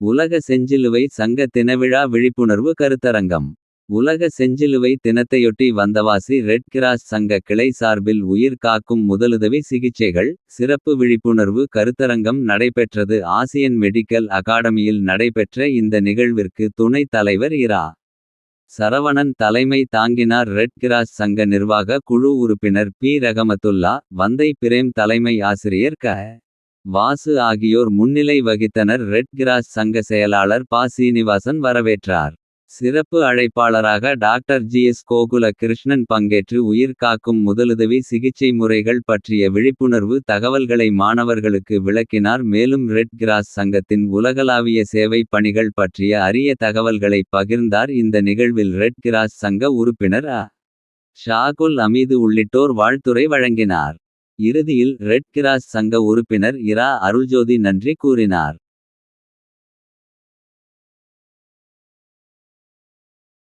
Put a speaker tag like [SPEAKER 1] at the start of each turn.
[SPEAKER 1] உலக செஞ்சிலுவை சங்க தினவிழா விழிப்புணர்வு கருத்தரங்கம். உலக செஞ்சிலுவை தினத்தையொட்டி வந்தவாசி ரெட் கிராஸ் சங்க கிளை சார்பில் உயிர் காக்கும் முதலுதவி சிகிச்சைகள். சிறப்பு விழிப்புணர்வு கருத்தரங்கம் நடைபெற்றது ஆசியன் மெடிக்கல் அகாடமியில் நடைபெற்ற இந்த நிகழ்விற்கு துணைத் தலைவர் இரா. சரவணன் தலைமை தாங்கினார் ரெட் கிராஸ் சங்க நிர்வாக குழு உறுப்பினர் பி ரகமத்துல்லா. வந்தை பிரேம் தலைமை ஆசிரியர் க. வாசு ஆகியோர் முன்னிலை வகித்தனர் ரெட் கிராஸ் சங்க செயலாளர் பா சீனிவாசன் வரவேற்றார். சிறப்பு அழைப்பாளராக doctor G S Gokula Krishnan பங்கேற்று உயிர் காக்கும் முதலுதவி சிகிச்சை முறைகள் பற்றிய விழிப்புணர்வு தகவல்களை மாணவர்களுக்கு விளக்கினார் மேலும் ரெட் கிராஸ் சங்கத்தின் உலகளாவிய சேவை பணிகள் பற்றிய அரிய தகவல்களை பகிர்ந்தார் இந்த நிகழ்வில் ரெட் கிராஸ் சங்க உறுப்பினர் அ. ஷாகுல் அமீது உள்ளிட்டோர் வாழ்த்துரை வழங்கினார். இறுதியில் ரெட் கிராஸ் சங்க உறுப்பினர் இரா அருள்ஜோதி நன்றி கூறினார்.